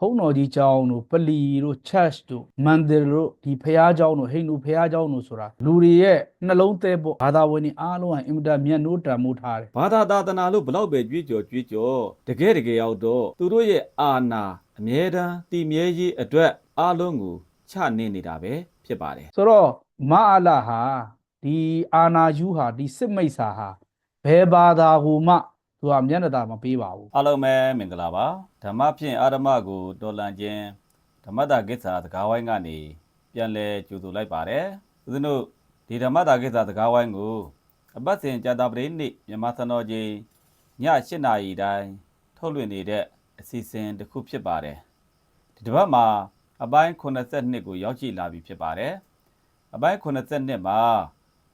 ဖုံးတော်ကြီးကျောင်းတို့ပလီတို့ church တို့မန္တလေးတို့ဒီဖះကျောင်းတို့ဟိန္ဒူဖះကျောင်းတို့ဆိုတာလူတွေရဲ့နှလုံးသဲပေါ့ဘာသာဝင်တွေအားလုံးကအင်မတန်မြတ်နိုးတန်မိုးထားတယ်ဘာသာသာသနာလို့ဘလောက်ပဲကြွေးကြော်ကြွေးကြော်တကယ်တကယ်ရောက်တော့သူတို့ရဲ့အာဏာအမြဲတမ်းတည်မြဲရေးအတွက်အားလုံးကိုချနေနေတာပဲဖြစ်ပါတယ်ဆိုတော့မအားလာဟာဒီအာနာယူဟာဒီစစ်မိတ်ဆာဟာဘယ်ဘာသာကိုမှ သူကမျက်နှာသာမပေးပါဘူးအားလုံးပဲမင်္ဂလာပါဓမ္မဖြင့်အာရမကိုတော်လန်ခြင်းဓမ္မတာကိစ္စစကားဝိုင်းကနေပြန်လဲကြိုဆိုလိုက်ပါတယ်ဦးဇင်းတို့ဒီဓမ္မတာကိစ္စစကားဝိုင်းကိုအပတ်စဉ်ကြာတာပရိနေ့မြန်မာစံတော်ချိန်ည8နာရီတိုင်းထုတ်လွှင့်နေတဲ့အစီအစဉ်တစ်ခုဖြစ်ပါတယ်ဒီတစ်ပတ်မှာအပိုင်း82ကိုရောက်ရှိလာပြီဖြစ်ပါတယ်အပိုင်း82မှာ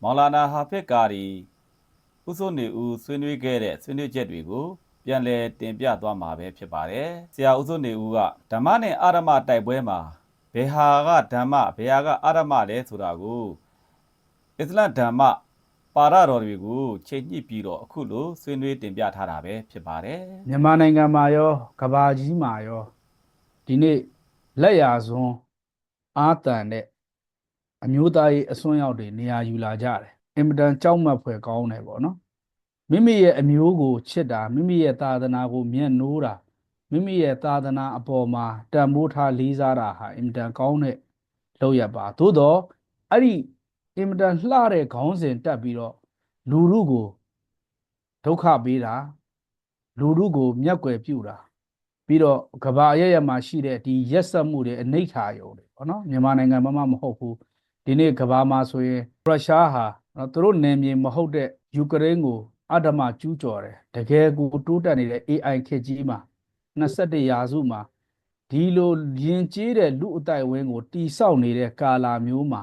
မောင်လာနာဟာဖစ်ကာရီ ဥစုနေဦးဆွေးနွေးခဲ့တဲ့ဆွေးနွေးချက်တွေကိုပြန်လည်တင်ပြသွားမှာပဲဖြစ်ပါတယ်။ဆရာဥစုနေဦးကဓမ္မနဲ့အာရမတိုက်ပွဲမှာဘယ်ဟာကဓမ္မဘယ်ဟာကအာရမလဲဆိုတာကိုအစ္စလမ်ဓမ္မပါရတော်တွေကိုချိန်ညှိပြီးတော့အခုလိုဆွေးနွေးတင်ပြထားတာပဲဖြစ်ပါတယ်မြန်မာနိုင်ငံမှာရောကမ္ဘာကြီးမှာရောဒီနေ့လက်ရာစွန်းအာတန်တဲ့အမျိုးသားရေးအစွန်းရောက်တွေနေရာယူလာကြတယ် အင်မတန်ကြောက်မက်ဖွယ်ကောင်းတယ်ပေါ့နော်မိမိရဲ့အမျိုးကိုချစ်တာမိမိရဲ့သာသနာကိုမြတ်နိုးတာမိမိရဲ့သာသနာအပေါ်မှာတန်ဖိုးထားလေးစားတာဟာအင်မတန်ကောင်းတဲ့လုပ်ရပါသို့တော့အဲ့ဒီအင်မတန်လှတဲ့ခေါင်းစဉ်တက်ပြီးတော့လူလူကိုဒုက္ခပေးတာလူလူကိုမျက်ွယ်ပြုတာပြီးတော့ကဘာအရရမှာရှိတဲ့ဒီရက်ဆက်မှုတွေအနိဋ္ဌာယုံတွေပေါ့နော်မြန်မာနိုင်ငံမှာမှမဟုတ်ဘူးဒီနေ့ကဘာမှာဆိုရင်ရုရှားဟာ နော်သူတို့နယ်မြေမဟုတ်တဲ့ယူကရိန်းကိုအဓမ္မကျူးကျော်တယ်တကယ်ကိုတိုးတက်နေတဲ့ AI ခေတ်ကြီးမှာ21ရာစုမှာဒီလိုယဉ်ကျေးတဲ့လူအတိုက်အဝင်းကိုတိဆောက်နေတဲ့ကာလာမျိုးမှာ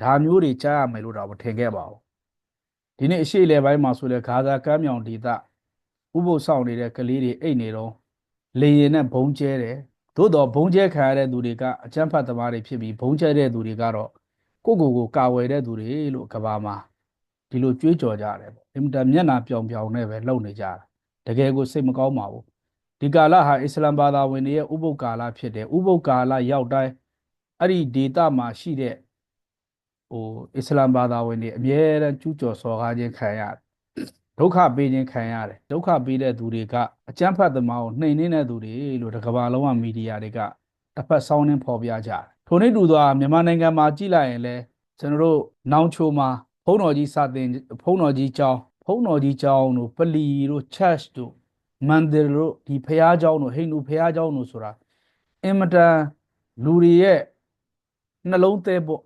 ဒါမျိုးတွေကြားရမယ်လို့တော့မထင်ခဲ့ပါဘူးဒီနေ့အရှိလေပိုင်းမှာဆိုလဲဂါဇာကမ်းမြောင်ဒေသဥပုသ်ဆောင်နေတဲ့ကလေးတွေအိတ်နေတော့လေရင်နဲ့ဘုံကျဲတယ်သို့တော့ဘုံကျဲခံရတဲ့သူတွေကအကျန်းဖတ်သမားတွေဖြစ်ပြီးဘုံကျဲတဲ့သူတွေကတော့ ကိုယ့်ကိုယ်ကိုကာဝယ်တဲ့သူတွေလို့ကဘာမှာဒီလိုကြွေးကြော်ကြတယ်ပေါ့အင်မတန်မျက်နှာပြောင်ပြောင်နဲ့ပဲလုပ်နေကြတာတကယ်ကိုစိတ်မကောင်းပါဘူးဒီကာလဟာအစ္စလမ်ဘာသာဝင်တွေရဲ့ဥပုသ်ကာလဖြစ်တယ်ဥပုသ်ကာလရောက်တိုင်းအဲ့ဒီဒေတာမှာရှိတဲ့ဟိုအစ္စလမ်ဘာသာဝင်တွေအမြဲတမ်းကျူးကျော်စော်ကားခြင်းခံရတယ်ဒုက္ခပေးခြင်းခံရတယ်ဒုက္ခပေးတဲ့သူတွေကအကြမ်းဖက်သမားကိုနှိမ်နှင်းတဲ့သူတွေလို့တစ်ကမ္ဘာလုံးကမီဒီယာတွေကတစ်ဖက်ဆောင်းနှင်းဖော်ပြကြတယ် ထိုနည်းတူသောမြန်မာနိုင်ငံမှာကြည့်လိုက်ရင်လဲကျွန်တော်တို့နောင်ချိုမှာဖုံးတော်ကြီးစာတင်ဖုံးတော်ကြီးကျောင်းဖုံးတော်ကြီးကျောင်းတို့ပလီတို့ church တို့မန္တလေးတို့ဒီဖះကျောင်းတို့ဟိန္ဒူဖះကျောင်းတို့ဆိုတာအင်မတန်လူတွေရဲ့နှလုံးသဲပေါ့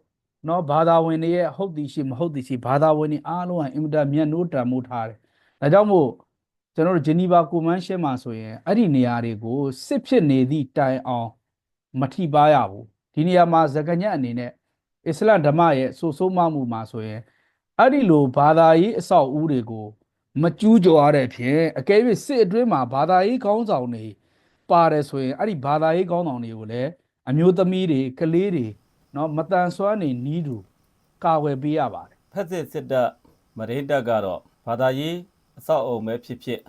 နော်ဘာသာဝင်တွေရဲ့ဟုတ်သည်ရှိမဟုတ်သည်ရှိဘာသာဝင်တွေအားလုံးကအင်မတန်မြတ်နိုးတန်မိုးထားတယ်ဒါကြောင့်မို့ကျွန်တော်တို့ဂျနီဗာကွန်ဗင်းရှင်းမှာဆိုရင်အဲ့ဒီနေရာတွေကိုစစ်ဖြစ်နေသည့်တိုင်အောင်မထိပါရဘူး ဒီနေရာမှာဇကညက်အနေနဲ့အစ္စလမ်ဓမ္မရဲ့ဆိုးဆိုးမမှုမှာဆိုရင်အဲ့ဒီလိုဘာသာရေးအဆောက်အဦတွေကိုမကျူးကျော်ရတဲ့ဖြင့်အကယ်၍စစ်အတွင်းမှာဘာသာရေးခေါင်းဆောင်တွေပါတယ်ဆိုရင်အဲ့ဒီဘာသာရေးခေါင်းဆောင်တွေကိုလည်းအမျိုးသမီးတွေကလေးတွေနော်မတန်ဆွမ်းနေနီးတူကာဝယ်ပေးရပါတယ်ဖက်စစ်စစ်တပ်မရိတပ်ကတော့ဘာသာရေးအဆောက်အအုံပဲဖြစ်ဖြစ်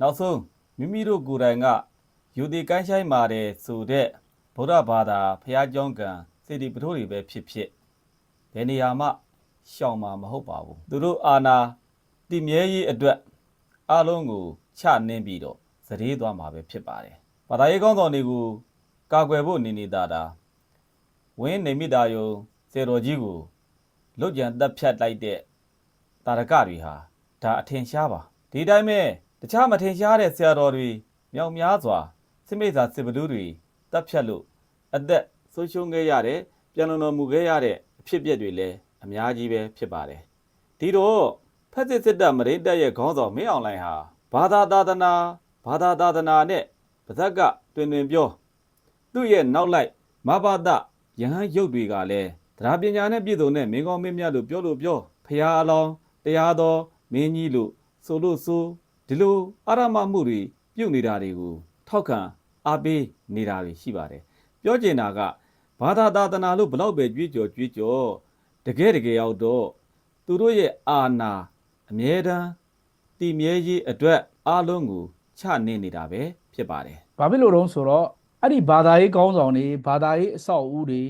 နောက်ဆုံးမိမိတို့ကိုယ်တိုင်ကယူဒီကိုင်းဆိုင်ပါတယ်ဆိုတဲ့ ဗုဒ္ဓဘာသာဖျားကြောင်းကံစေတီပထိုးတွေပဲဖြစ်ဖြစ်ဘယ်နေရာမှရှောင်မှာမဟုတ်ပါဘူးသူတို့အာနာတည်မြဲရေးအတွက်အလုံးကိုချနှင်းပြီးတော့စည်ရေးသွားမှာပဲဖြစ်ပါတယ်ဘာသာရေးကောင်းဆောင်တွေကိုကာကွယ်ဖို့နေနေတာတာဝင်းနေမိတာယုံစေတော်ကြီးကိုလုတ်ကြံတက်ဖြတ်လိုက်တဲ့တာရကတွေဟာဒါအထင်ရှားပါဒီတိုင်းပဲတခြားမထင်ရှားတဲ့ဆရာတော်တွေမြောက်များစွာစိမိတ်စာစစ်ဘလူးတွေတက်ဖြတ်လို့ အသက်ဆုံးရှုံးခဲ့ရတဲ့ပြန်လုံတော်မူခဲ့ရတဲ့အဖြစ်အပျက်တွေလည်းအများကြီးပဲဖြစ်ပါတယ်ဒီတော့ဖက်စစ်စစ်တပ်မရင်းတပ်ရဲ့ခေါင်းဆောင်မင်းအောင်လှိုင်ဟာဘာသာသာသနာဘာသာသာသနာနဲ့ပါဇက်ကတွင်တွင်ပြောသူ့ရဲ့နောက်လိုက်မဘာဒယဟန်ရုပ်တွေကလည်းတရားပညာနဲ့ပြည့်စုံတဲ့မင်းကောင်းမင်းမြတ်လို့ပြောလို့ပြောဖရာအလောင်းတရားတော်မင်းကြီးလို့ဆိုလို့ဆိုဒီလိုအာရမမှုတွေပြုတ်နေတာတွေကိုထောက်ခံအားပေးနေတာတွေရှိပါတယ် ပြောချင်တာကဘာသာသာသနာလို့ဘလောက်ပဲကြွေးကြော်ကြွေးကြော်တကယ်တကယ်ရောက်တော့သူတို့ရဲ့အာနာအမြဲတမ်းတည်မြဲရေးအတွက်အားလုံးကိုချနေနေတာပဲဖြစ်ပါတယ်ဘာဖြစ်လို့တုံးဆိုတော့အဲ့ဒီဘာသာရေးကောင်းဆောင်တွေဘာသာရေးအဆောက်အဦတွေ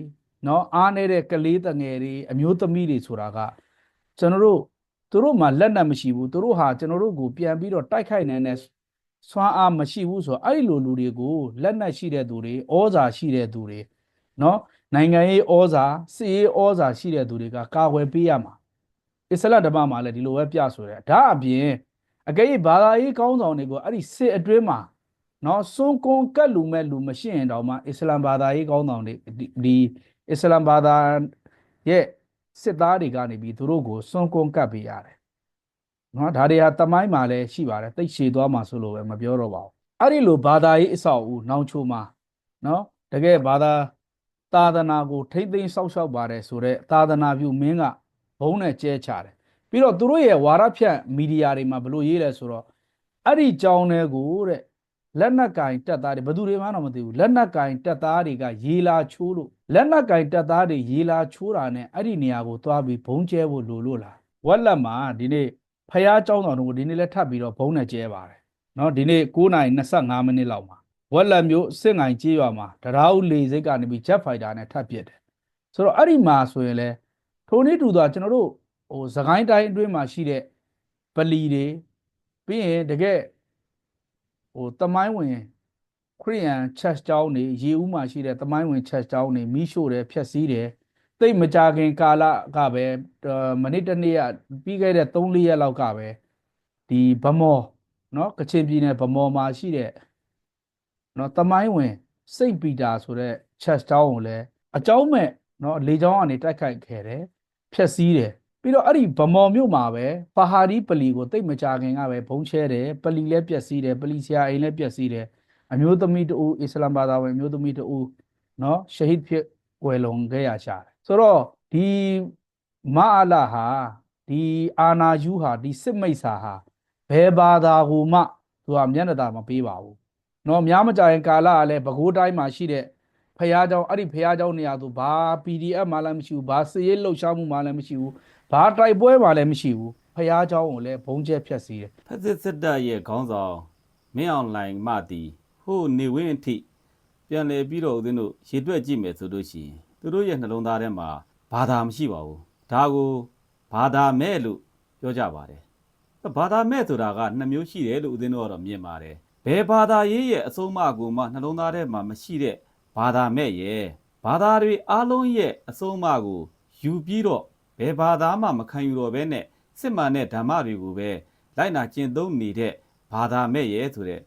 နော်အားနေတဲ့ကလေးတငယ်တွေအမျိုးသမီးတွေဆိုတာကကျွန်တော်တို့သူတို့မှလက်နက်မရှိဘူးသူတို့ဟာကျွန်တော်တို့ကိုပြန်ပြီးတော့တိုက်ခိုက်နိုင်တဲ့ စွမ်းအားမရှိဘူးဆိုတော့အဲ့ဒီလိုလူတွေကိုလက်နက်ရှိတဲ့သူတွေဩဇာရှိတဲ့သူတွေနော်နိုင်ငံရေးဩဇာစစ်ရေးဩဇာရှိတဲ့သူတွေကကာကွယ်ပေးရမှာအစ္စလမ်ဓမ္မမှာလည်းဒီလိုပဲပြဆိုတယ်ဒါအပြင်အကယ်၍ဘာသာရေးကောင်းဆောင်တွေကိုအဲ့ဒီစစ်အတွင်းမှာနော်စွန်ကွန်ကတ်လူမဲ့လူမရှိရင်တော့မှအစ္စလမ်ဘာသာရေးကောင်းဆောင်တွေဒီဒီအစ္စလမ်ဘာသာရဲ့စစ်သားတွေကနေပြီးသူတို့ကိုစွန်ကွန်ကတ်ပေးရတယ် နော်ဒါတွေဟာတမိုင်းမှာလည်းရှိပါတယ်တိတ်ရှည်သွားမှာဆိုလို့ပဲမပြောတော့ပါဘူးအဲ့ဒီလိုဘာသာရေးအဆောက်အဦနောင်ချိုမှာနော်တကယ်ဘာသာသာသနာကိုထိမ့်သိမ်းဆောက်ရှောက်ပါတယ်ဆိုတော့သာသနာပြုမင်းကဘုံနဲ့ကျဲချတယ်ပြီးတော့သူတို့ရဲ့ဝါရဖြန့်မီဒီယာတွေမှာဘယ်လိုရေးလဲဆိုတော့အဲ့ဒီကြောင်းတွေကိုတဲ့လက်နက်ကင်တက်သားတွေဘယ်သူတွေမှတော့မသိဘူးလက်နက်ကင်တက်သားတွေကရေလာချိုးလို့လက်နက်ကင်တက်သားတွေရေလာချိုးတာနဲ့အဲ့ဒီနေရာကိုသွားပြီးဘုံကျဲဖို့လိုလို့လားဝက်လက်မှာဒီနေ့ ဖះเจ้าတော်တို့ကိုဒီနေ့လဲထပ်ပြီးတော့ဘုံနဲ့ကျဲပါတယ်เนาะဒီနေ့9:25မိနစ်လောက်မှာဝက်လက်မျိုးစစ်ငိုင်ကြေးရွာမှာတရားဦးလေစိတ်ကနေပြီးဂျက်ဖိုက်တာနဲ့ထပ်ပစ်တယ်ဆိုတော့အဲ့ဒီမှာဆိုရင်လဲထိုနည်းတူသောကျွန်တော်တို့ဟိုသခိုင်းတိုင်းအတွင်းမှာရှိတဲ့ပလီတွေပြီးရင်တကယ် ဟိုတမိုင်းဝင်ခရိယန်ချက်ကျောင်းနေရေဦးမှာရှိတဲ့တမိုင်းဝင်ချက်ကျောင်းနေမိရှို့တယ်ဖျက်ဆီးတယ် တိတ်မကြခင်ကာလကပဲအာမနေ့တနေ့ကပြီးခဲ့တဲ့3-4ရက်လောက်ကပဲဒီဗမော်เนาะကချင်ပြည်နယ်ဗမော်မှာရှိတဲ့เนาะတမိုင်းဝင်စိတ်ပီတာဆိုတဲ့ချက်ကျောင်းကိုလည်းအကျောင်းမဲ့เนาะလေကျောင်းကနေတိုက်ခိုက်ခဲ့တယ်ဖျက်ဆီးတယ်ပြီးတော့အဲ့ဒီဗမော်မြို့မှာပဲဖဟာဒီပလီကိုတိတ်မကြခင်ကပဲဘုံချဲတယ်ပလီလည်းပျက်စီးတယ်ပလီဆရာအိမ်လည်းပျက်စီးတယ်အမျိုးသမီးတူအစ္စလာမ်ဘာသာဝင်အမျိုးသမီးတူเนาะရှဟစ်ဖြစ် ကွယ်လွန်ခဲ့ရရှာတယ်ဆိုတော့ဒီမအလာဟာဒီအာနာယူဟာဒီစစ်မိတ်ဆာဟာဘယ်ဘာသာကိုမှသူကမျက်နှာသာမပေးပါဘူးเนาะများမကြရင်ကာလကလည်းပဲခူးတိုင်းမှာရှိတဲ့ဖះเจ้าအဲ့ဒီဖះเจ้าနေရာသူဘာ PDF မှလည်းမရှိဘူးဘာစည်ရေးလှုပ်ရှားမှုမှလည်းမရှိဘူးဘာတိုက်ပွဲမှလည်းမရှိဘူးဖះเจ้าကိုလည်းဘုံကျက်ဖြတ်စီတယ် ဖက်စစ်စစ်တပ်ရဲ့ခေါင်းဆောင်မင်းအောင်လှိုင်မှတီဟိုနေဝင်းအထိ ပြန်လည်ပြီးတော့ဦးဇင်းတို့ရေတွက်ကြည့်မယ်ဆိုလို့ရှိရင်သူတို့ရဲ့နှလုံးသားထဲမှာဘာသာမရှိပါဘူးဒါကိုဘာသာမဲ့လို့ပြောကြပါတယ်ဘာသာမဲ့ဆိုတာကနှစ်မျိုးရှိတယ်လို့ဦးဇင်းတို့ကတော့မြင်ပါတယ်ဘယ်ဘာသာရေးရဲ့အဆုံးအမကိုမှနှလုံးသားထဲမှာမရှိတဲ့ဘာသာမဲ့ရဲ့ဘာသာတွေအားလုံးရဲ့အဆုံးအမကိုယူပြီးတော့ဘယ်ဘာသာမှမခံယူတော့ဘဲနဲ့စစ်မှန်တဲ့ဓမ္မတွေကိုပဲလိုက်နာကျင့်သုံးနေတဲ့ဘာသာမဲ့ရဲ့ဆိုတဲ့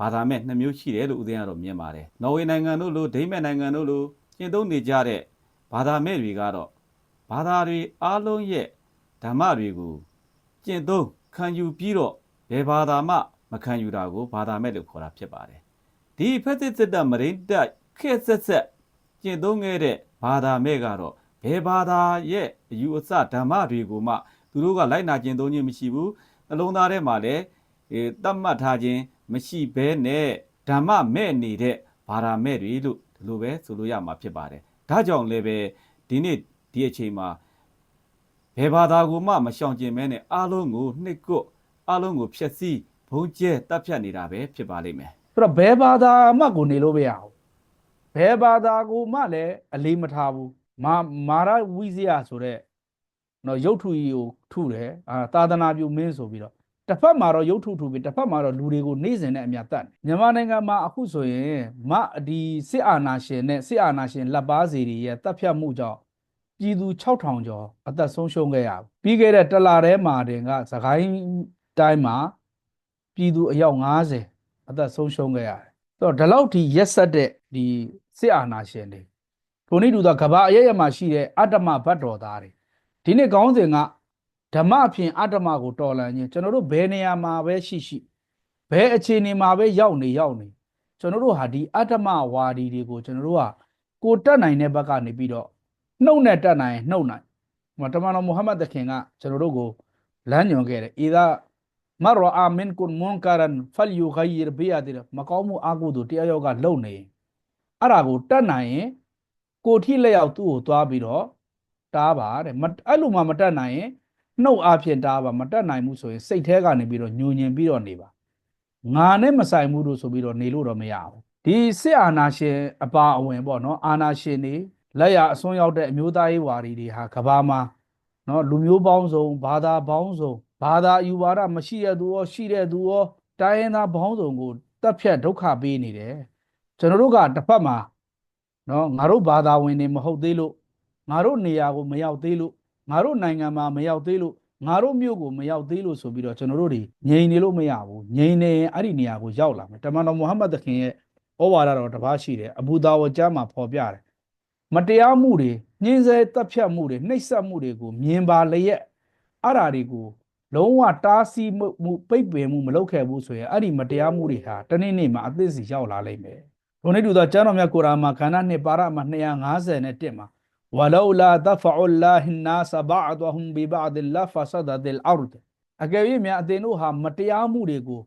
ဘာသာမဲ့နှစ်မျိုးရှိတယ်လို့ဦးသိန်းကတော့မြင်ပါတယ်။နော်ဝေနိုင်ငံတို့လိုဒိမတ်နိုင်ငံတို့လိုကျင့်သုံးနေကြတဲ့ဘာသာမဲ့တွေကတော့ဘာသာတွေအားလုံးရဲ့ဓမ္မတွေကိုကျင့်သုံးခံယူပြီးတော့ဘယ်ဘာသာမှမခံယူတာကိုဘာသာမဲ့လို့ခေါ်တာဖြစ်ပါတယ်။ဒီဖက်စစ်စစ်တပ်မရင်းတပ်ခက်ဆက်ဆက်ကျင့်သုံးခဲ့တဲ့ဘာသာမဲ့ကတော့ဘယ်ဘာသာရဲ့အယူအဆဓမ္မတွေကိုမှသူတို့ကလိုက်နာကျင့်သုံးခြင်းမရှိဘူးနှလုံးသားထဲမှာလည်းအဲတတ်မှတ်ထားခြင်း မရှိဘဲနဲ့ဓမ္မမဲ့နေတဲ့ဘာသာမဲ့တွေလို့ဒီလိုပဲဆိုလို့ရမှာဖြစ်ပါတယ်ဒါကြောင့်လည်းပဲဒီနေ့ဒီအချိန်မှာဘယ်ဘာသာကိုမှမရှောင်ကျင်မဲနဲ့အားလုံးကိုနှစ်ကွတ်အားလုံးကိုဖျက်ဆီးဘုံကျဲတပ်ဖြတ်နေတာပဲဖြစ်ပါလိမ့်မယ်ဆိုတော့ဘယ်ဘာသာမှကိုနေလို့မရဘူးဘယ်ဘာသာကိုမှလည်းအလေးမထားဘူးမာမာရဝိဇယဆိုတဲ့နော်ရုပ်ထုကြီးကိုထုတယ်အာသာသနာပြုမင်းဆိုပြီးတော့ တစ်ဖက်မှာတော့ရုပ်ထုထုပြီးတစ်ဖက်မှာတော့လူတွေကိုနေ့စဉ်နဲ့အမြတ်တတ်တယ်မြန်မာနိုင်ငံမှာအခုဆိုရင်မဒီစစ်အာဏာရှင်နဲ့စစ်အာဏာရှင်လက်ပါစီတွေရဲ့တပ်ဖြတ်မှုကြောင့်ပြည်သူ6000ကျော်အသက်ဆုံးရှုံးခဲ့ရပြီပြီးခဲ့တဲ့တစ်လထဲမှာတင်ကသခိုင်းတိုင်းမှာပြည်သူအယောက်90အသက်ဆုံးရှုံးခဲ့ရတယ်။ဆိုတော့ဒီလောက်ထိရက်ဆက်တဲ့ဒီစစ်အာဏာရှင်တွေထိုနည်းတူသောကမ္ဘာအရရမှာရှိတဲ့အတ္တမဘတ်တော်သားတွေဒီနေ့ကောင်းစဉ်က ဓမ္မအဖြစ်အတ္တမကိုတော်လှန်ခြင်းကျွန်တော်တို့ဘယ်နေရာမှာပဲရှိရှိဘယ်အခြေအနေမှာပဲရောက်နေရောက်နေကျွန်တော်တို့ဟာဒီအတ္တမဝါဒီတွေကိုကျွန်တော်တို့ကကိုတက်နိုင်တဲ့ဘက်ကနေပြီးတော့နှုတ်နဲ့တက်နိုင်နှုတ်နိုင်ဟိုတမန်တော်မုဟမ္မဒ်သခင်ကကျွန်တော်တို့ကိုလမ်းညွှန်ခဲ့တယ်။ဤသာမရအာမင်ကွန်မွန်ကာရန်ဖလ်ယူဂိုင်ရဘီယာဒီမကောင်းမှုအကုသို့တရားယောက်ကလုံနေရင်အဲ့ဒါကိုတတ်နိုင်ရင်ကိုထိလက်ရောက်သူ့ကိုသွားပြီးတော့တားပါတဲ့မအဲ့လိုမှမတတ်နိုင်ရင် နှုတ်အဖြစ်တားပါမတတ်နိုင်ဘူးဆိုရင်စိတ်แท้ကနေပြီးတော့ညှိုညင်ပြီးတော့နေပါငါနဲ့မဆိုင်ဘူးလို့ဆိုပြီးတော့နေလို့တော့မရဘူးဒီစစ်အာဏာရှင်အပါအဝင်ပေါ့နော်အာဏာရှင်တွေလက်ရအစွန်းရောက်တဲ့အမျိုးသားရေးဝါဒီတွေဟာကဘာမှာနော်လူမျိုးပေါင်းစုံဘာသာပေါင်းစုံဘာသာအယူဝါဒမရှိတဲ့သူရောရှိတဲ့သူရောတိုင်းရင်းသားပေါင်းစုံကိုတက်ဖြတ်ဒုက္ခပေးနေတယ်ကျွန်တော်တို့ကတစ်ဖက်မှာနော်ငါတို့ဘာသာဝင်တွေမဟုတ်သေးလို့ငါတို့နေရာကိုမရောက်သေးလို့ ငါတို့နိုင်ငံမှာမရောက်သေးလို့ငါတို့မြို့ကိုမရောက်သေးလို့ဆိုပြီးတော့ကျွန်တော်တို့တွေငြိမ်နေလို့မရဘူးငြိမ်နေရင်အဲ့ဒီနေရာကိုရောက်လာမယ်တမန်တော်မုဟမ္မဒ်သခင်ရဲ့ဩဝါဒတော်တစ်ပါးရှိတယ်အဘူဒါဝကျမ်းမှာဖော်ပြတယ်မတရားမှုတွေညှင်းဆဲတပ်ဖြတ်မှုတွေနှိပ်စက်မှုတွေကိုမြင်ပါလျက်အဲ့ဓာတွေကိုလုံးဝတားဆီးမှုမှုပိတ်ပင်မှုမလုပ်ခဲ့ဘူးဆိုရင်အဲ့ဒီမတရားမှုတွေဟာတနေ့နေ့မှာအသစ်စီရောက်လာလိမ့်မယ်ဒုနေ့တူသောကျမ်းတော်မြတ်ကုရ်အာန်မှာခန္ဓာနှစ်ပါရမှာ250နဲ့တက်မှာ ဝလောလာဒဖအူလာဟင်နာစဘအဒဟွမ်ဘီဘအဒ်လာဖဆဒဒ်အရဒ်အကယ်၍များအသင်တို့ဟာမတရားမှုတွေကို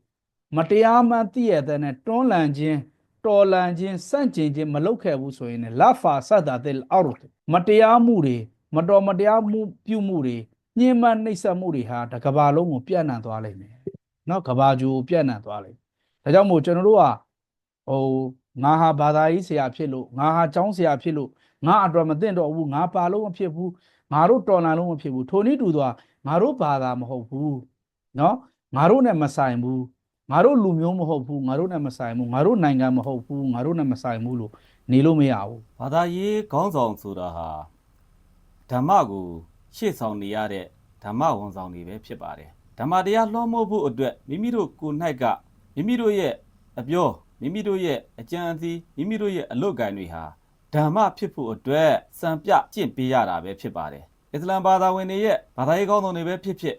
မတရားမှန်သိရတဲ့နဲ့တွန်းလှန်ခြင်းတော်လန်ခြင်းစန့်ကျင်ခြင်းမလုပ်ခဲ့ဘူးဆိုရင်လည်းလာဖာဆတ်တာတဲ့အောက်မတရားမှုတွေမတော်မတရားမှုပြုမှုတွေညှဉ်းပန်းနှိပ်စက်မှုတွေဟာတကဘာလုံးကိုပြန့်နှံ့သွားလိမ့်မယ်။နော်ကဘာဂျူကိုပြန့်နှံ့သွားလိမ့်မယ်။ဒါကြောင့်မို့ကျွန်တော်တို့ကဟိုငါဟာဘာသာရေးဆရာဖြစ်လို့ငါဟာကျောင်းဆရာဖြစ်လို့ ငါအတွက်မသိတော့ဘူးငါပါလို့မဖြစ်ဘူးငါတို့တော်လန်လို့မဖြစ်ဘူးထိုနည်းတူသောငါတို့ဘာသာမဟုတ်ဘူးနော်ငါတို့နဲ့မဆိုင်ဘူးငါတို့လူမျိုးမဟုတ်ဘူးငါတို့နဲ့မဆိုင်ဘူးငါတို့နိုင်ငံမဟုတ်ဘူးငါတို့နဲ့မဆိုင်ဘူးလို့နေလို့မရဘူးဘာသာရေးခေါင်းဆောင်ဆိုတာဟာဓမ္မကိုရှေ့ဆောင်နေရတဲ့ဓမ္မဝန်ဆောင်တွေပဲဖြစ်ပါတယ်ဓမ္မတရားလွှမ်းမိုးဖို့အတွက်မိမိတို့ကိုယ်၌ကမိမိတို့ရဲ့အပြောမိမိတို့ရဲ့အကြံအစီမိမိတို့ရဲ့အလုတ်ကံတွေဟာ ဓမ္မဖြစ်ဖို့အတွက်စံပြကျင့်ပေးရတာပဲဖြစ်ပါတယ်အစ္စလမ်ဘာသာဝင်တွေရဲ့ဘာသာရေးခေါင်းဆောင်တွေပဲဖြစ်ဖြစ်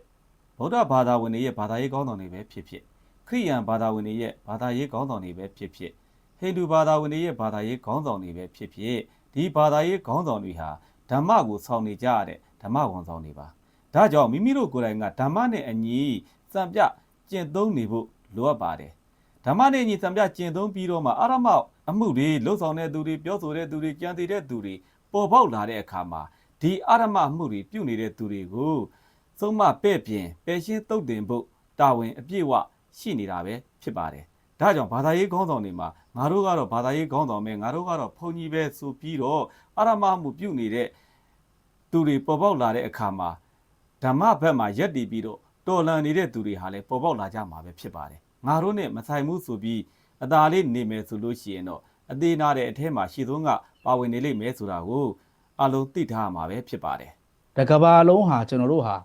ဗုဒ္ဓဘာသာဝင်တွေရဲ့ဘာသာရေးခေါင်းဆောင်တွေပဲဖြစ်ဖြစ်ခရိယန်ဘာသာဝင်တွေရဲ့ဘာသာရေးခေါင်းဆောင်တွေပဲဖြစ်ဖြစ်ဟိန္ဒူဘာသာဝင်တွေရဲ့ဘာသာရေးခေါင်းဆောင်တွေပဲဖြစ်ဖြစ်ဒီဘာသာရေးခေါင်းဆောင်တွေဟာဓမ္မကိုဆောင်နေကြရတဲ့ဓမ္မဝန်ဆောင်တွေပါဒါကြောင့်မိမိတို့ကိုယ်တိုင်ကဓမ္မနဲ့အညီစံပြကျင့်သုံးနေဖို့လိုအပ်ပါတယ်ဓမ္မနဲ့အညီစံပြကျင့်သုံးပြီးတော့မှအာရမောက် အမှုတွေလှုပ်ဆောင်တဲ့သူတွေပြောဆိုတဲ့သူတွေကြံတည်တဲ့သူတွေပေါ်ပေါက်လာတဲ့အခါမှာဒီအာရမအမှုတွေပြုနေတဲ့သူတွေကိုသုံးမပဲ့ပြင်ပယ်ရှင်းသုတ်တင်ဖို့တာဝန်အပြည့်အဝရှိနေတာပဲဖြစ်ပါတယ်ဒါကြောင့်ဘာသာရေးခေါင်းဆောင်တွေမှာငါတို့ကတော့ဘာသာရေးခေါင်းဆောင်ပဲငါတို့ကတော့ဘုံကြီးပဲဆိုပြီးတော့အရမမှုပြုတ်နေတဲ့သူတွေပေါ်ပေါက်လာတဲ့အခါမှာဓမ္မဘက်မှာရက်တည်ပြီးတော့တော်လန်နေတဲ့သူတွေဟာလည်းပေါ်ပေါက်လာကြမှာပဲဖြစ်ပါတယ်ငါတို့နဲ့မဆိုင်ဘူးဆိုပြီး အသာလေးနေမယ်ဆိုလို့ရှိရင်တော့အသေးနာတဲ့အထက်မှာရှေ့ဆုံးကပါဝင်နေလိမ့်မယ်ဆိုတာကိုအလုံးသိထားရမှာပဲဖြစ်ပါတယ် တကဘာလုံးဟာကျွန်တော်တို့ဟာ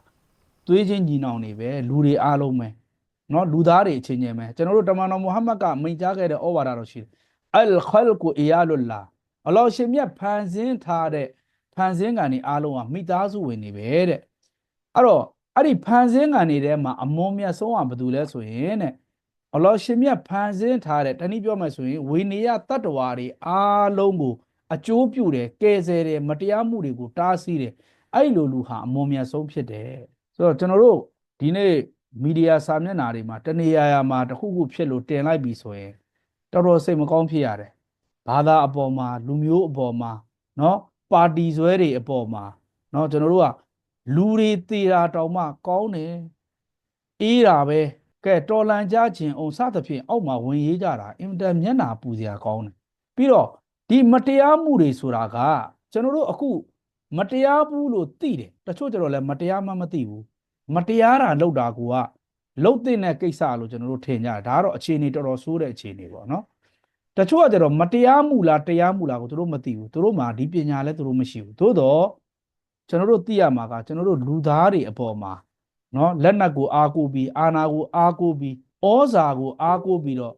သွေးချင်းညီနောင်တွေပဲလူတွေအားလုံးပဲเนาะလူသားတွေအချင်းချင်းပဲကျွန်တော်တို့တမန်တော်မုဟမ္မဒ်ကမိန့်ကြားခဲ့တဲ့ဩဝါဒတော်ရှိတယ်အလ်ခလ်ကူအီယာလုလာအလောရှင်မြတ်ဖန်ဆင်းထားတဲ့ဖန်ဆင်းကန်တွေအားလုံးဟာမိသားစုဝင်တွေပဲတဲ့အဲ့တော့အဲ့ဒီဖန်ဆင်းကန်တွေထဲမှာအမွန်မြတ်ဆုံးကဘာတူလဲဆိုရင်တဲ့ အလောရှင်မြတ်ဖန်ဆင်းထားတဲ့တနည်းပြောမယ်ဆိုရင်ဝိနည်းတတ္တဝါတွေအားလုံးကိုအကျိုးပြုတယ်ကယ်ဆယ်တယ်မတရားမှုတွေကိုတားဆီးတယ် အဲ့လိုလူဟာအမွန်မြတ်ဆုံးဖြစ်တယ်ဆိုတော့ကျွန်တော်တို့ဒီနေ့မီဒီယာစာမျက်နှာတွေမှာတနေရာရာမှာတစ်ခုခုဖြစ်လို့တင်လိုက်ပြီဆိုရင်တော်တော်စိတ်မကောင်းဖြစ်ရတယ်ဘာသာအပေါ်မှာလူမျိုးအပေါ်မှာเนาะပါတီဆွဲတွေအပေါ်မှာเนาะကျွန်တော်တို့ကလူတွေတေတာတောင်မှကောင်းတယ်အေးတာပဲ ကဲတော်လန်ကြခြင်းအောင်စသဖြင့်အောက်မှာဝင်ရေးကြတာအင်တာမျက်နှာပူစရာကောင်းတယ်ပြီးတော့ဒီမတရားမှုတွေဆိုတာကကျွန်တော်တို့အခုမတရားဘူးလို့သိတယ်တချို့ကျတော့လည်းမတရားမှမသိဘူးမတရားတာလောက်တာကိုကလောက်တဲ့တဲ့ကိစ္စလို့ကျွန်တော်တို့ထင်ကြတယ်ဒါကတော့အခြေအနေတော်တော်ဆိုးတဲ့အခြေအနေပေါ့နော်တချို့ကကျတော့မတရားမှုလားတရားမှုလားကိုသူတို့မသိဘူးသူတို့မှဒီပညာလည်းသူတို့မရှိဘူးသို့တော့ကျွန်တော်တို့သိရမှာကကျွန်တော်တို့လူသားတွေအပေါ်မှာ နော်လက်နက်ကိုအားကိုးပြီးအာနာကိုအားကိုးပြီးဩဇာကိုအားကိုးပြီးတော့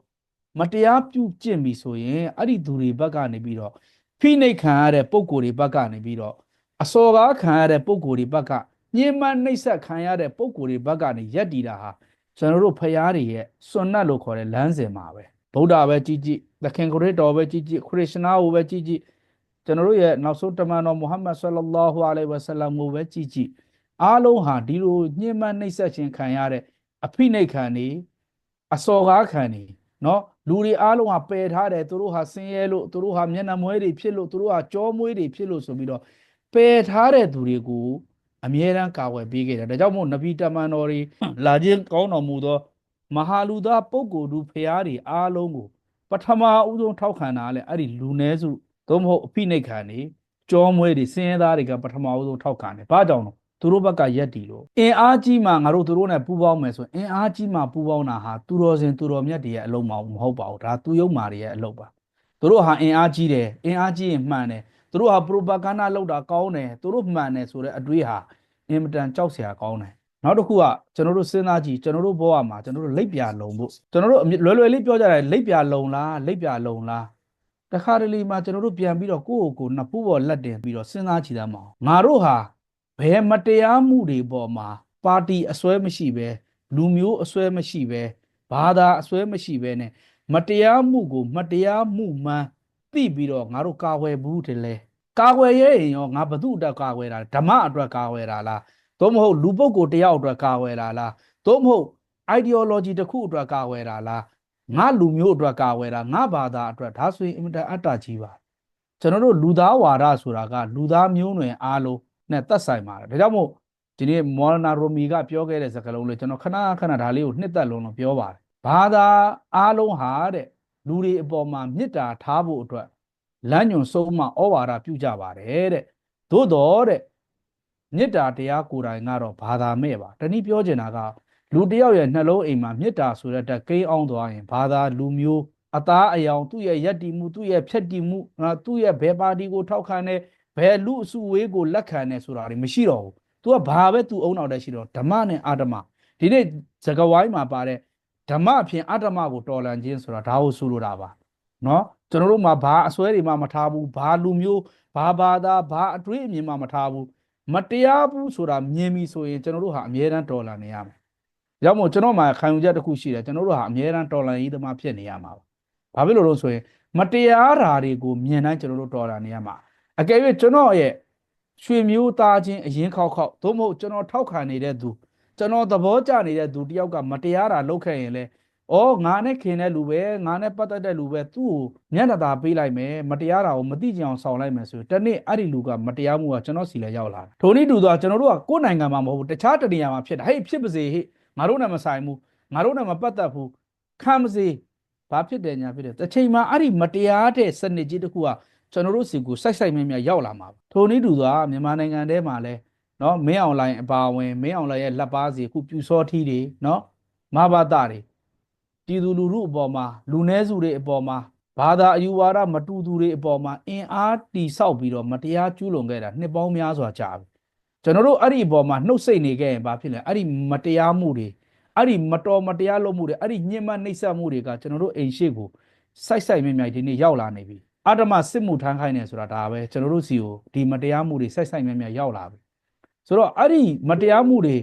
မတရားပြုကျင့်ပြီဆိုရင်အဲ့ဒီသူတွေဘက်ကနေပြီးတော့ဖိနှိတ်ခံရတဲ့ပုံကိုယ်တွေဘက်ကနေပြီးတော့အစော်ကားခံရတဲ့ပုံကိုယ်တွေဘက်ကညှဉ်းပန်းနှိပ်စက်ခံရတဲ့ပုံကိုယ်တွေဘက်ကနေရက်တီတာဟာကျွန်တော်တို့ဖရားတွေရဲ့စွန်နတ်လို့ခေါ်တဲ့လမ်းစဉ်မှာပဲဗုဒ္ဓပဲကြည်ကြည်သခင်ခရစ်တော်ပဲကြည်ကြည်ခရစ်ရှနာကိုပဲကြည်ကြည်ကျွန်တော်တို့ရဲ့နောက်ဆုံးတမန်တော်မုဟမ္မဒ်ဆလ္လာလာဟူအလိုင်ဝဆလမ်ကိုပဲကြည်ကြည် အားလုံးဟာဒီလိုညှဉ်းပန်းနှိပ်စက်ခြင်းခံရတဲ့အဖိနှိတ်ခံနေအစော်ကားခံနေနော်လူတွေအားလုံးဟာပယ်ထားတယ်သူတို့ဟာဆင်းရဲလို့သူတို့ဟာမျက်နှာမွဲတွေဖြစ်လို့သူတို့ဟာကြောမွေးတွေဖြစ်လို့ဆိုပြီးတော့ပယ်ထားတဲ့သူတွေကိုအမြဲတမ်းကာဝယ်ပေးခဲ့တယ်ဒါကြောင့်မို့နဗီတမန်တော်တွေလာခြင်းကောင်းတော်မူသောမဟာလူသားပုဂ္ဂိုလ်သူဖျားတွေအားလုံးကိုပထမဦးဆုံးထောက်ခံတာကလည်းအဲ့ဒီလူနည်းစုသို့မဟုတ်အဖိနှိတ်ခံနေကြောမွေးတွေစင်းရဲသားတွေကပထမဦးဆုံးထောက်ခံတယ်ဘာကြောင့်လဲ သူတို့ဘက်ကရက်တီလို့အင်အားကြီးမှငါတို့သူတို့နဲ့ပူးပေါင်းမယ်ဆိုရင်အင်အားကြီးမှပူးပေါင်းတာဟာသူတော်စင်သူတော်မြတ်တွေရဲ့အလုံးမဟုတ်ပါဘူးဒါသူယုံမာတွေရဲ့အလုပ်ပါသူတို့ဟာအင်အားကြီးတယ်အင်အားကြီးရင်မှန်တယ်သူတို့ဟာပရိုပဂန္ဓာလုပ်တာကောင်းတယ်သူတို့မှန်တယ်ဆိုတဲ့အတွေးဟာအင်မတန်ကြောက်စရာကောင်းတယ်နောက်တစ်ခုကကျွန်တော်တို့စဉ်းစားကြည့်ကျွန်တော်တို့ဘဝမှာကျွန်တော်တို့လက်ပြလုံဖို့ကျွန်တော်တို့အမြလွယ်လွယ်လေးပြောကြတယ်လက်ပြလုံလားလက်ပြလုံလားတခါတလေမှာကျွန်တော်တို့ပြန်ပြီးတော့ကိုယ့်ကိုယ်ကိုနှစ်ဖူးပေါ်လက်တင်ပြီးတော့စဉ်းစားကြည့်သမ်းမအောင်ငါတို့ဟာ ဘယ်မတရားမှုတွေပေါ်မှာပါတီအစွဲမရှိပဲလူမျိုးအစွဲမရှိပဲဘာသာအစွဲမရှိပဲနဲ့မတရားမှုကို မတရားမှုမှန်သိပြီးတော့ငါတို့ကာဝယ်ဘူးတယ်လေကာဝယ်ရဲ့ရင်ရောငါဘု து အတွက်ကာဝယ်တာဓမ္မအတွက်ကာဝယ်တာလားသို့မဟုတ်လူပုဂ္ဂိုလ်တယောက်အတွက်ကာဝယ်တာလားသို့မဟုတ် ideology တစ်ခုအတွက်ကာဝယ်တာလားငါလူမျိုးအတွက်ကာဝယ်တာငါဘာသာအတွက်ဒါဆိုရင်အင်မတန်အတ္တကြီးပါကျွန်တော်တို့လူသားဝါဒဆိုတာက လူသားမျိုးနွယ်အားလုံး နဲ့သက်ဆိုင်ပါတယ်ဒါကြောင့်မို့ဒီနေ့မော်နာရိုမီကပြောခဲ့တဲ့စကားလုံးလေးကျွန်တော်ခဏခဏဒါလေးကိုနှစ်သက်လုံးလုံးပြောပါတယ်ဘာသာအားလုံးဟာတဲ့လူတွေအပေါ်မှာမေတ္တာထားဖို့အတွက်လမ်းညွန်ဆုံးမဩဝါဒပြုကြပါတယ်တဲ့သို့တော်တဲ့မေတ္တာတရားကိုယ်တိုင်ကတော့ဘာသာမဲ့ပါတနည်းပြောချင်တာကလူတစ်ယောက်ရဲ့နှလုံးအိမ်မှာမေတ္တာဆိုတဲ့တက်ကိန်းအောင်သွားရင်ဘာသာလူမျိုးအသားအယောင်သူ့ရဲ့ယက်တီမှုသူ့ရဲ့ဖြက်တီမှုငါသူ့ရဲ့ဘယ်ပါတီကိုထောက်ခံတယ် ဘယ်လူအစုဝေးကိုလက်ခံတယ်ဆိုတာတွေမရှိတော့ဘူး။ तू ကဘာပဲ तू အုံနောက်တည်းရှိတော့ဓမ္မနဲ့အာဓမ္မဒီနေ့ဇဂဝိုင်းမှာပါတဲ့ဓမ္မအဖြစ်အာဓမ္မကိုတော်လန်ခြင်းဆိုတာဒါကိုဆိုလိုတာပါ။နော်ကျွန်တော်တို့မှာဘာအစွဲတွေမှမထားဘူးဘာလူမျိုးဘာဘာသာဘာအတွေးအမြင်မှမထားဘူးမတရားဘူးဆိုတာမြင်ပြီဆိုရင်ကျွန်တော်တို့ဟာအမြဲတမ်းတော်လန်နေရမယ်။ရောက်မို့ကျွန်တော်မှခံယူချက်တစ်ခုရှိတယ်ကျွန်တော်တို့ဟာအမြဲတမ်းတော်လန်ရေးသမားဖြစ်နေရမှာပါ။ဘာဖြစ်လို့လဲဆိုရင်မတရားဓာတွေကိုမြင်တိုင်းကျွန်တော်တို့တော်လန်နေရမှာ။ အကယ်၍ကျွန်တော်ရဲ့ရွှေမျိုးသားချင်းအရင်ခောက်ခောက်သို့မဟုတ်ကျွန်တော်ထောက်ခံနေတဲ့သူကျွန်တော်သဘောကျနေတဲ့သူတယောက်ကမတရားတာလုပ်ခဲ့ရင်လေဩငါနဲ့ခင်တဲ့လူပဲငါနဲ့ပတ်သက်တဲ့လူပဲသူ့ကိုမျက်နှာသာပေးလိုက်မယ်မတရားတာကိုမသိကြအောင်ဆောင်လိုက်မယ်ဆိုရင်တနေ့အဲ့ဒီလူကမတရားမှုကကျွန်တော်စီလဲရောက်လာတယ်ထိုနည်းတူသောကျွန်တော်တို့ကကိုယ်နိုင်ငံမှာမဟုတ်ဘူးတခြားတနေရာမှာဖြစ်တာဟေ့ဖြစ်ပါစေဟေ့ငါတို့နဲ့မဆိုင်ဘူးငါတို့နဲ့မပတ်သက်ဘူးခံပါစေဘာဖြစ်တယ်ညာဖြစ်တယ်တစ်ချိန်မှာအဲ့ဒီမတရားတဲ့စနစ်ကြီးတစ်ခုက ကျွန်တော်တို့စီကိုစိုက်စိုက်မြဲမြဲရောက်လာမှာပါထိုနည်းတူသောမြန်မာနိုင်ငံထဲမှာလဲနော်မင်းအွန်လိုင်းအပါအဝင်မင်းအွန်လိုင်းရဲ့လက်ပါစီအခုပြူစောထီးတွေနော်မဘာတာတွေပြည်သူလူထုအပေါ်မှာလူနည်းစုတွေအပေါ်မှာဘာသာအယူဝါဒမတူသူတွေအပေါ်မှာအင်အားတီဆောက်ပြီးတော့မတရားကျူးလွန်ခဲ့တာနှစ်ပေါင်းများစွာကြာပြီကျွန်တော်တို့အဲ့ဒီအပေါ်မှာနှုတ်ဆက်နေခဲ့ရင်ဘာဖြစ်လဲအဲ့ဒီမတရားမှုတွေအဲ့ဒီမတော်မတရားလုပ်မှုတွေအဲ့ဒီညှဉ်းပန်းနှိပ်စက်မှုတွေကကျွန်တော်တို့အိမ်ရှိကိုစိုက်စိုက်မြဲမြဲဒီနေ့ရောက်လာနေပြီ အတ္တမစစ်မှုထမ်းခိုင်းနေဆိုတာဒါပဲကျွန်တော်တို့စီကိုဒီမတရားမှုတွေစိုက်စိုက်မြဲမြဲရောက်လာပြီဆိုတော့အဲ့ဒီမတရားမှုတွေ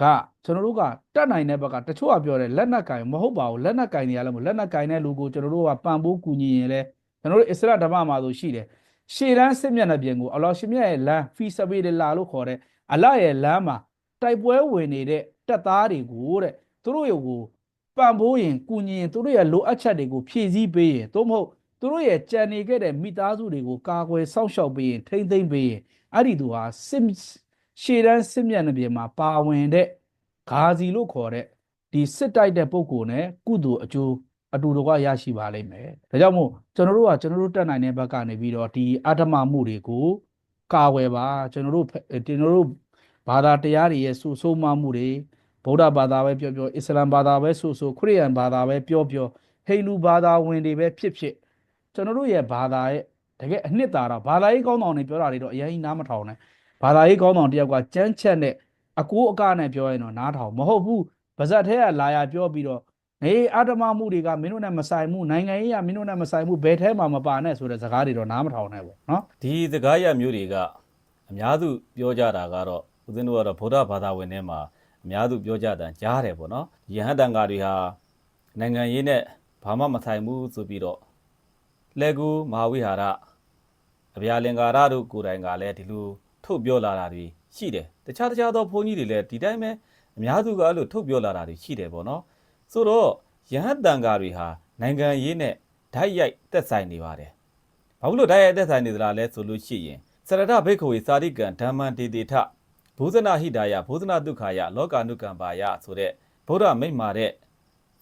ကကျွန်တော်တို့ကတတ်နိုင်တဲ့ဘက်ကတချို့ကပြောတယ်လက်နက်ကင်မဟုတ်ပါဘူးလက်နက်ကင်နေရလဲမဟုတ်လက်နက်ကင်တဲ့လူကိုကျွန်တော်တို့ကပံ့ပိုးကူညီရင်လဲကျွန်တော်တို့အစ္စရဓမ္မမှာဆိုရှိတယ်ရှေ့တန်းစစ်မျက်နှာပြင်ကိုအလောရှင်မြတ်ရဲ့လမ်းဖီဆဘေးလာလို့ခေါ်တဲ့အလရဲ့လမ်းမှာတိုက်ပွဲဝင်နေတဲ့တပ်သားတွေကိုတဲ့သူတို့ရုပ်ကိုပံ့ပိုးရင်ကူညီရင်သူတို့ရဲ့လိုအပ်ချက်တွေကိုဖြည့်ဆည်းပေးရင်သို့မဟုတ် သူတို့ရဲ့ကြံနေခဲ့တဲ့မိသားစုတွေကိုကာကွယ်စောင့်ရှောက်ပေးရင်ထိမ့်သိမ့်ပေးရင်အဲ့ဒီသူဟာစစ်ရှေ့တန်းစစ်မျက်နှာပြင်မှာပါဝင်တဲ့ဂါစီလို့ခေါ်တဲ့ဒီစစ်တိုက်တဲ့ပုံကိုနဲ့ကုသိုလ်အကျိုးအတူတကွရရှိပါလိမ့်မယ်။ဒါကြောင့်မို့ကျွန်တော်တို့ကကျွန်တော်တို့တက်နိုင်တဲ့ဘက်ကနေပြီးတော့ဒီအတ္တမမှုတွေကိုကာဝယ်ပါကျွန်တော်တို့ဖဲကျွန်တော်တို့ဘာသာတရားတွေရဲ့ဆူဆိုးမမှုတွေဗုဒ္ဓဘာသာပဲပြောပြောအစ္စလာမ်ဘာသာပဲဆူဆိုးခရစ်ယာန်ဘာသာပဲပြောပြောဟိန္ဒူဘာသာဝင်တွေပဲဖြစ်ဖြစ် ကျွန်တော်တို့ရဲ့ဘာသာရဲ့တကယ်အနှစ်သာရဘာသာရေးကောင်းဆောင်တွေပြောတာတွေတော့အရင်ကြီးနားမထောင်နဲ့ဘာသာရေးကောင်းဆောင်တယောက်ကကြမ်းချက်နဲ့အကိုးအကနဲ့ပြောရင်တော့နားထောင်မဟုတ်ဘူးပါဇက်ထဲကလာရပြောပြီးတော့အေးအာတမမှုတွေကမင်းတို့နဲ့မဆိုင်မှုနိုင်ငံရေးကမင်းတို့နဲ့မဆိုင်မှုဘယ်ထဲမှာမပါနဲ့ဆိုတဲ့စကားတွေတော့နားမထောင်နဲ့ပေါ့နော်ဒီစကားရမျိုးတွေကအများစုပြောကြတာကတော့ဦးဇင်းတို့ကတော့ဗုဒ္ဓဘာသာဝင်ထဲမှာအများစုပြောကြတာကြားတယ်ပေါ့နော်ယဟန်တန်ဃာတွေဟာနိုင်ငံရေးနဲ့ဘာမှမဆိုင်ဘူးဆိုပြီးတော့ လဲကူမဟာဝိဟာရအဗျာလင်္ကာရတို့ကိုယ်တိုင်ကလည်းဒီလိုထုတ်ပြောလာတာတွေရှိတယ်တခြားတခြားသောဘုန်းကြီးတွေလည်းဒီတိုင်းပဲအများစုကအဲ့လိုထုတ်ပြောလာတာတွေရှိတယ်ပေါ့နော်ဆိုတော့ယဟန်တန်ဃာတွေဟာနိုင်ငံရေးနဲ့ဓာတ်ရိုက်သက်ဆိုင်နေပါတယ်ဘာလို့ဓာတ်ရိုက်သက်ဆိုင်နေသလားလဲဆိုလို့ရှိရင်စရထဘိက္ခဝေစာရိကံဓမ္မံတေတေထဘုဇနာဟိတာယဘုဇနာဒုက္ခယလောကာနုကံပါယဆိုတဲ့ဗုဒ္ဓမိန့်မာတဲ့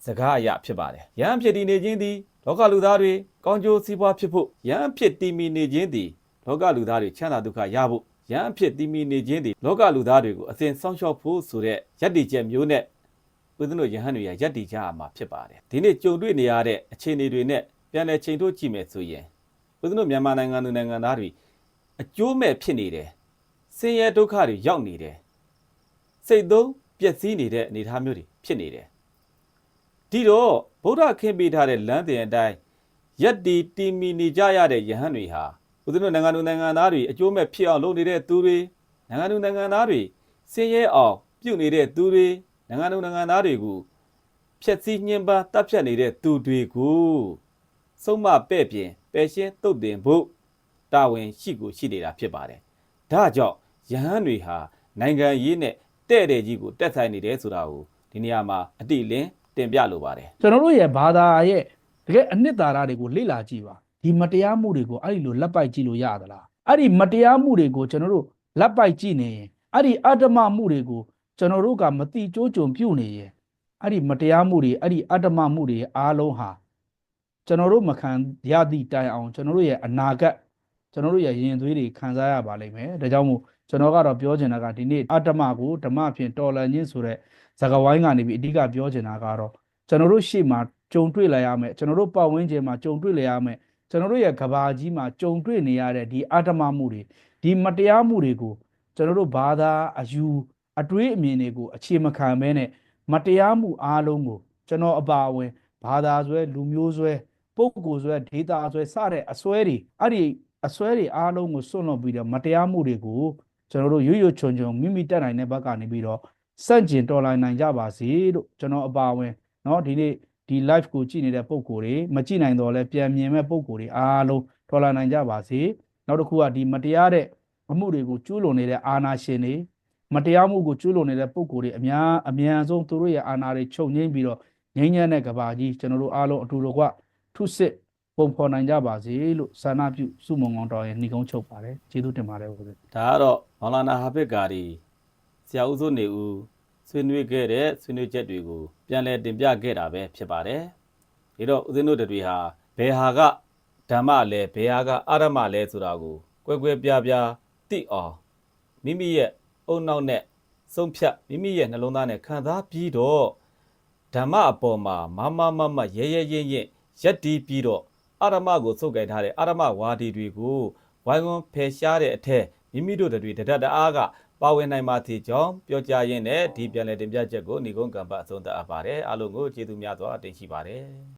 စကားအရာဖြစ်ပါတယ်။ယဟန်ဖြစ်တည်နေခြင်းသည် လောကလူသားတွေကောင်းကျိုးစီးပွားဖြစ်ဖို့ရန်အဖြစ်တည်မီနေခြင်းသည်လောကလူသားတွေချမ်းသာဒုက္ခရဖို့ရန်အဖြစ်တည်မီနေခြင်းသည်လောကလူသားတွေကိုအစဉ်ဆောင်ရှောက်ဖို့ဆိုတဲ့ယက်တီချက်မျိုးနဲ့ဦးဇင်းတို့ယဟန်တွေကယက်တီကြရမှာဖြစ်ပါတယ်ဒီနေ့ကြုံတွေ့နေရတဲ့အခြေအနေတွေနဲ့ပြန်လည်ချိန်ထုတ်ကြည့်မယ်ဆိုရင်ဦးဇင်းတို့မြန်မာနိုင်ငံသူနိုင်ငံသားတွေအကျိုးမဲ့ဖြစ်နေတယ်ဆင်းရဲဒုက္ခတွေရောက်နေတယ်စိတ်သုံးပျက်စီးနေတဲ့အနေအထားမျိုးတွေဖြစ်နေတယ် ဒီတော့ဗုဒ္ဓခင်ပေးထားတဲ့လမ်းတင်အတိုင်းယက်တီတီမီနေကြရတဲ့ယဟန်တွေဟာဦးဇင်းတို့နိုင်ငံသူနိုင်ငံသားတွေအကျိုးမဲ့ဖြစ်အောင်လုပ်နေတဲ့သူတွေနိုင်ငံသူနိုင်ငံသားတွေဆင်းရဲအောင်ပြုတ်နေတဲ့သူတွေနိုင်ငံသူနိုင်ငံသားတွေကိုဖျက်ဆီးညှဉ်းပန်းတပ်ဖြတ်နေတဲ့သူတွေကိုစုံမပဲ့ပြင်ပယ်ရှင်းတုတ်တင်ဖို့တာဝန်ရှိကိုရှိနေတာဖြစ်ပါတယ်။ဒါကြောင့်ယဟန်တွေဟာနိုင်ငံရေးနဲ့တဲ့တဲ့ကြီးကိုတက်ဆိုင်နေတယ်ဆိုတာကိုဒီနေရာမှာအတိအလင်း တင်ပြလိုပါတယ်ကျွန်တော်တို့ရဲ့ဘာသာရဲ့တကယ်အနှစ်သာရတွေကိုလေ့လာကြည့်ပါဒီမတရားမှုတွေကိုအဲ့ဒီလိုလက်ပိုက်ကြည့်လို့ရသလားအဲ့ဒီမတရားမှုတွေကိုကျွန်တော်တို့လက်ပိုက်ကြည့်နေရင်အဲ့ဒီအတ္တမမှုတွေကိုကျွန်တော်တို့ကမတိကျိုးကြုံပြုတ်နေရင်အဲ့ဒီမတရားမှုတွေအဲ့ဒီအတ္တမမှုတွေအားလုံးဟာကျွန်တော်တို့မခံရသည့်တိုင်အောင်ကျွန်တော်တို့ရဲ့အနာဂတ်ကျွန်တော်တို့ရဲ့ရင်သွေးတွေခံစားရပါလိမ့်မယ်ဒါကြောင့်မို့ကျွန်တော်ကတော့ပြောချင်တာကဒီနေ့အတ္တမကိုဓမ္မဖြင့်တော်လန်ခြင်းဆိုတဲ့ ဇဂဝိုင်းကနေပြီးအဓိကပြောချင်တာကတော့ကျွန်တော်တို့ရှေ့မှာကြုံတွေ့လာရမယ်ကျွန်တော်တို့ပတ်ဝန်းကျင်မှာကြုံတွေ့လာရမယ်ကျွန်တော်တို့ရဲ့ကဘာကြီးမှာကြုံတွေ့နေရတဲ့ဒီအတ္တမမှုတွေဒီမတရားမှုတွေကိုကျွန်တော်တို့ဘာသာအယူအတွေးအမြင်တွေကိုအခြေမခံဘဲနဲ့မတရားမှုအားလုံးကိုကျွန်တော်အပါအဝင်ဘာသာဆွဲလူမျိုးဆွဲပုဂ္ဂိုလ်ဆွဲဒေတာဆွဲစတဲ့အစွဲတွေအဲ့ဒီအစွဲတွေအားလုံးကိုစွန့်လွတ်ပြီးတော့မတရားမှုတွေကိုကျွန်တော်တို့ရွရွချွန်ချွန်မိမိတက်နိုင်တဲ့ဘက်ကနေပြီးတော့ စန့်ကျင်တော်လှန်နိုင်ကြပါစေလို့ကျွန်တော်အပါအဝင် เนาะဒီနေ့ဒီ live ကိုကြည့်နေတဲ့ပုံကိုယ်တွေမကြည့်နိုင်တော့လဲပြန်မြင်မဲ့ပုံကိုယ်တွေအားလုံးထော်လာနိုင်ကြပါစေနောက်တစ်ခုကဒီမတရားတဲ့အမှုတွေကိုကျူးလွန်နေတဲ့အာဏာရှင်တွေမတရားမှုကိုကျူးလွန်နေတဲ့ပုံကိုယ်တွေအများအမြန်ဆုံးသူတို့ရဲ့အာဏာတွေချုပ်ငိမ့်ပြီးတော့ငြိမ်းချမ်းတဲ့ကဘာကြီးကျွန်တော်တို့အားလုံးအတူတကွထုစစ်ပုံဖော်နိုင်ကြပါစေလို့ဆန္ဒပြုစုမုံကောင်တော်ရဲ့ညီကုန်းချုပ်ပါတယ်ကျေးဇူးတင်ပါတယ်ဦးဇင်း ဒါကတော့မောင်လာနာဟာဖစ်ကာဒီဆရာဦးစိုးနေဦး ဆွေးနွေးခဲ့တဲ့ဆွေးနွေးချက်တွေကိုပြန်လည်တင်ပြခဲ့တာပဲဖြစ်ပါတယ်ဒီတော့ဦးဇင်းတို့တွေဟာဘယ်ဟာကဓမ္မလဲဘယ်ဟာကအရမလဲဆိုတာကိုကွဲကွဲပြားပြားသိအောင်မိမိရဲ့အုံနောက်နဲ့ဆုံးဖြတ်မိမိရဲ့နှလုံးသားနဲ့ခံစားပြီးတော့ဓမ္မအပေါ်မှာမမမမရဲရဲရင့်ရင့်ရက်တီးပြီးတော့အရမကိုစုပ်ကိုင်ထားတဲ့အရမဝါဒီတွေကိုဝိုင်းဝန်းဖယ်ရှားတဲ့အထက်မိမိတို့တွေတဒတ်တအားက ပါဝင်နိုင်ပါသေးကြောင်းပြောကြားရင်းနဲ့ဒီပြန်လည်တင်ပြချက်ကိုညီကုန်းကံပတ်အဆုံးသတ်အပ်ပါတယ်အားလုံးကိုကျေးဇူးများစွာတင်ရှိပါတယ်